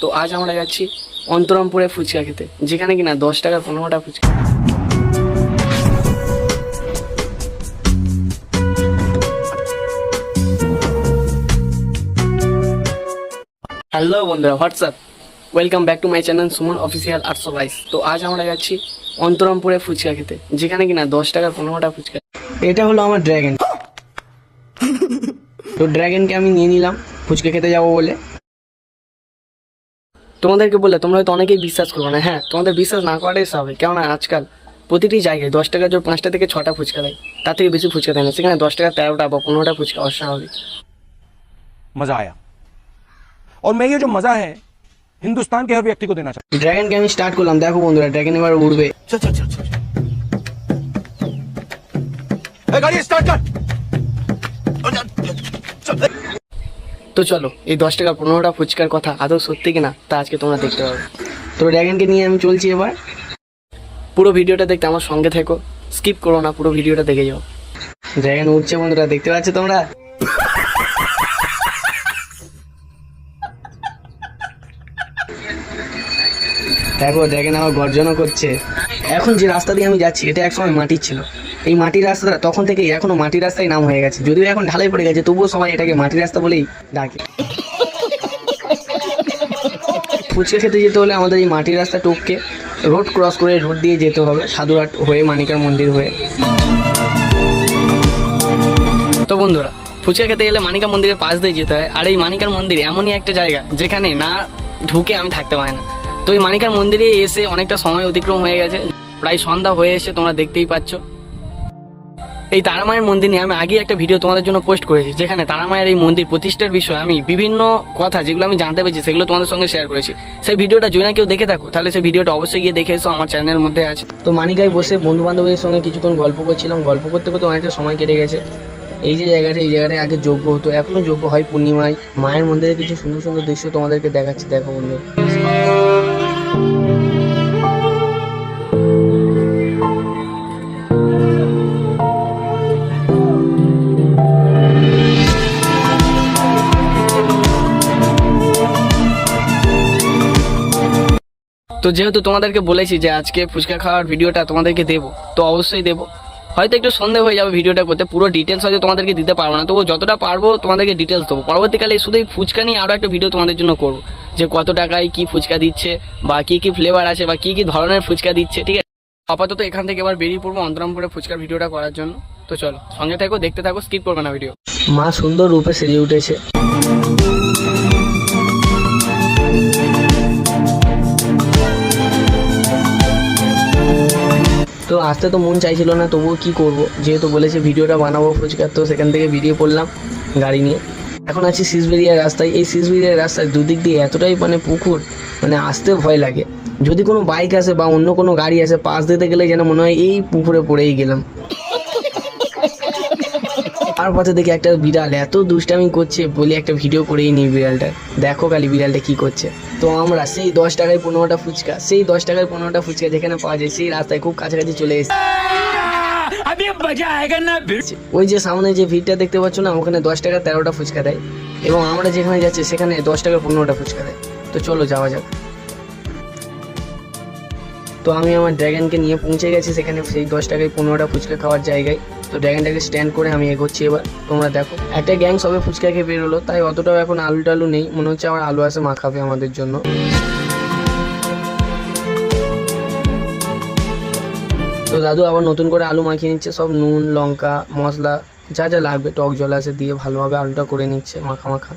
তো আজ আমরা যাচ্ছি অন্তরামপুরে ফুচকা খেতে, যেখানে কিনা দশ টাকা পনেরোটা ফুচকা। হ্যালো বন্ধুরা WhatsApp welcome back to my channel Suman official আটশো বাইশ তো আজ আমরা যাচ্ছি অন্তরামপুরে ফুচকা খেতে, যেখানে কিনা দশ টাকা পনেরোটা ফুচকা। এটা হলো আমার ড্র্যাগন তো ড্র্যাগনকে আমি নিয়ে নিলাম, ফুচকা খেতে যাব বলে। তোমাদেরকে বললে তোমরা হয়তো অনেকেই বিশ্বাস করবে না হ্যাঁ তোমাদের বিশ্বাস না করাটাই স্বাভাবিক কেননা আজকাল প্রতিটি জায়গায় দশ টাকা জোর পাঁচটা থেকে ছটা ফুচকা দেয় তার থেকে বেশি ফুচকা দেয় না সেখানে দশ টাকা তেরোটা বা পনেরোটা ফুচকা অস্বাভাবিক मजा आया और मैं ये जो मजा है हिंदुस्तान के हर व्यक्ति को देना चाहता ড্র্যাগনকে আমি স্টার্ট করলাম দেখো বন্ধুরা ড্র্যাগন এবার উড়বে हूं चल चल चल चल ए, गाड़ी स्टार्ट कर তো চলো, এই দশ টাকা পনেরোটা ফুচকার কথা আদৌ সত্যি কিনা তা আজকে তোমরা দেখতে পাবে। তো ড্র্যাগনকে নিয়ে আমি চলছি এবার। পুরো ভিডিওটা দেখতে আমার সঙ্গে থেকো। স্কিপ করো না, পুরো ভিডিওটা দেখে যাও। ড্র্যাগন উঠছে বন্ধুরা, দেখতে পাচ্ছ তোমরা? দেখো ড্র্যাগন আমার গর্জনও করছে। এখন যে রাস্তা দিয়ে আমি যাচ্ছি, এটা একসময় মাটির ছিল। এই মাটির রাস্তাটা তখন থেকে এখনও মাটির রাস্তায় নাম হয়ে গেছে। যদিও এখন ঢালাই পড়ে গেছে, তবুও সবাই এটাকে মাটির রাস্তা বলেই ডাকে। ফুচকা খেতে যেতে হলে আমাদের এই মাটির রাস্তা টপকে রোড ক্রস করে রোড দিয়ে যেতে হবে, সাধুরাট হয়ে মানিকার মন্দির হয়ে। তো বন্ধুরা, ফুচকা খেতে গেলে মানিকা মন্দিরের পাশ দিয়ে যেতে হয়, আর এই মানিকার মন্দির এমনই একটা জায়গা যেখানে না ঢুকে আমি থাকতে পারি না। তো এই মানিকার মন্দিরে এসে অনেকটা সময় অতিক্রম হয়ে গেছে, প্রায় সন্ধ্যা হয়ে এসে তোমরা দেখতেই পাচ্ছ। এই তারামায়ের মন্দির নিয়ে আমি আগেই একটা ভিডিও তোমাদের জন্য পোস্ট করেছি, যেখানে তারামায়ের এই মন্দির প্রতিষ্ঠার বিষয়ে আমি বিভিন্ন কথা যেগুলো আমি জানতে পেরেছি, সেগুলো তোমাদের সঙ্গে শেয়ার করেছি। সেই ভিডিওটা যদি না কেউ দেখে থাকো, তাহলে সেই ভিডিওটা অবশ্যই গিয়ে দেখে এসো, আমার চ্যানেলের মধ্যে আছে। তো মানিকায় বসে বন্ধু বান্ধবীর সঙ্গে কিছুক্ষণ গল্প করছিলাম। গল্প করতে করতে অনেকটা সময় কেটে গেছে। এই যে জায়গাটা, এই জায়গাটায় আগে যোগ্য হতো, এখনও যোগ্য হয় পূর্ণিমায়। মায়ের মন্দিরে কিছু সুন্দর সুন্দর দৃশ্য তোমাদেরকে দেখাচ্ছি, দেখো বন্ধু। তো যেহেতু তোমাদেরকে বলেছি যে আজকে ফুচকা খাওয়ার ভিডিওটা তোমাদেরকে দেবো, তো অবশ্যই দেবো। হয়তো একটু সন্দেহ হয়ে যাবে ভিডিওটা করতে, পুরো ডিটেলস হয়তো তোমাদেরকে দিতে পারব না। তবু যতটা পারব তোমাদেরকে ডিটেলস দেবো। পরবর্তীকালে শুধু এই ফুচকা নিয়ে আরও একটা ভিডিও তোমাদের জন্য করব, যে কত টাকায় কি ফুচকা দিচ্ছে, বা কি কি ফ্লেভার আছে, বা কি কি ধরনের ফুচকা দিচ্ছে, ঠিক আছে? আপাতত এখান থেকে এবার বেরিয়ে পড়ব অন্তরামপুরে ফুচকার ভিডিওটা করার জন্য। তো চলো, সঙ্গে থাকো, দেখতে থাকো স্কিপ করবে না ভিডিও মা সুন্দর রূপে সেজে উঠেছে। তো আসতে তো মন চাইছিল না, তবুও কি করব? যেহেতু বলেছে ভিডিওটা বানাবো ফুচকার তো সেখান থেকে বেরিয়ে পড়লাম গাড়ি নিয়ে। এখন আছি সিসবেরিয়ার রাস্তায়। এই সিসবেরিয়ার রাস্তায় দুদিক দিয়ে এতটাই মানে পুকুর মানে আসতে ভয় লাগে। যদি কোনো বাইক আসে বা অন্য কোনো গাড়ি আসে, পাশ দিতে গেলে যেন মনে হয় এই পুকুরে পড়েই গেলাম। আর পথে দেখি একটা বিড়াল এত দুষ্টামি করছে বলি একটা ভিডিও করেই নিই বিড়ালটা। দেখো খালি বিড়ালটা কি করছে। তো আমরা সেই দশ টাকায় পনেরোটা ফুচকা সেই দশ টাকায় পনেরোটা ফুচকা যেখানে পাওয়া যায় সেই রাস্তায় খুব কাছাকাছি চলে এসেছি। ওই যে সামনে যে ভিড়টা দেখতে পাচ্ছ না ওখানে দশ টাকা তেরোটা ফুচকা দেয়। এবং আমরা যেখানে যাচ্ছি সেখানে দশ টাকা পনেরোটা ফুচকা দেয়। তো চলো যাওয়া যাক। তো আমি আমার ড্র্যাগনকে নিয়ে পৌঁছে গেছি, সেখানে সেই দশ টাকায় পনেরোটা ফুচকা খাওয়ার জায়গায়। তো ড্র্যাগনটাকে স্ট্যান্ড করে আমি এগোচ্ছি এবার, তোমরা দেখো। একটা গ্যাং সবে ফুচকা খেয়ে বেরোলো, তাই অতটাও এখন আলু টালু নেই, মনে হচ্ছে আমার আলু আছে মাখাবে আমাদের জন্য। তো দাদু আবার নতুন করে আলু মাখিয়ে নিচ্ছে, সব নুন, লঙ্কা, মশলা, যা যা লাগবে, টক জল আছে দিয়ে ভালোভাবে আলুটা করে নিচ্ছে, মাখা মাখা।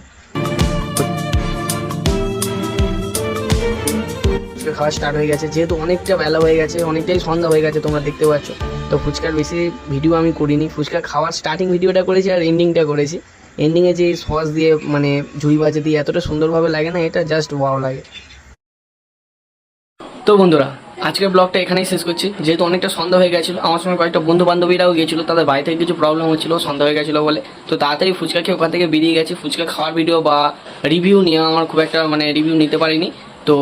খাওয়া স্টার্ট হয়ে গেছে। যেহেতু অনেকটা বেলা হয়ে গেছে, অনেকটাই সন্ধ্যা হয়ে গেছে, তোমরা দেখতে পাচ্ছ। তো ফুচকার বেশি ভিডিও আমি করিনি। ফুচকা খাওয়ার স্টার্টিং ভিডিওটা করেছি আর এন্ডিংটা করেছি। এন্ডিংয়ে যে সস দিয়ে মানে ঝুড়ি বাজে দিয়ে এতটা সুন্দরভাবে লাগে না, এটা জাস্ট ওয়াও লাগে। তো বন্ধুরা, আজকের ব্লগটা এখানেই শেষ করছি। যেহেতু অনেকটা সন্ধ্যা হয়ে গেছিল, আমার সঙ্গে কয়েকটা বন্ধু বান্ধবীরাও গেছিল, তাদের বাড়ি থেকে কিছু প্রবলেম হচ্ছিল, সন্ধ্যা হয়ে গেছিল বলে। তো তাড়াতাড়ি ফুচকা খেয়ে ওখান থেকে বেরিয়ে গেছি। ফুচকা খাওয়ার ভিডিও বা রিভিউ নিয়ে আমার খুব একটা মানে রিভিউ নিতে পারিনি। তো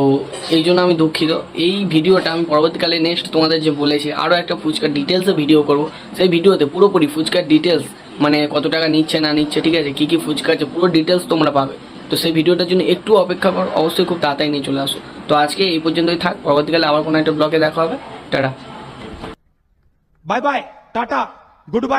এই জন্য আমি দুঃখিত। এই ভিডিওটা আমি পরবর্তীকালে নেক্সট তোমাদের যে বলেছি আরও একটা ফুচকার ডিটেলসে ভিডিও করব। সেই ভিডিওতে পুরোপুরি ফুচকার ডিটেলস মানে কত টাকা নিচ্ছে, না নিচ্ছে, ঠিক আছে? কী কী ফুচকা আছে, পুরো ডিটেলস তোমরা পাবে। তো সেই ভিডিওটার জন্য একটু অপেক্ষা করো, অবশ্যই খুব তাড়াতাড়ি নিয়ে চলে আসো। তো আজকে এই পর্যন্তই থাক, পরবর্তীকালে আবার কোনো একটা ব্লগে দেখা হবে। Tata. Bye bye tata good bye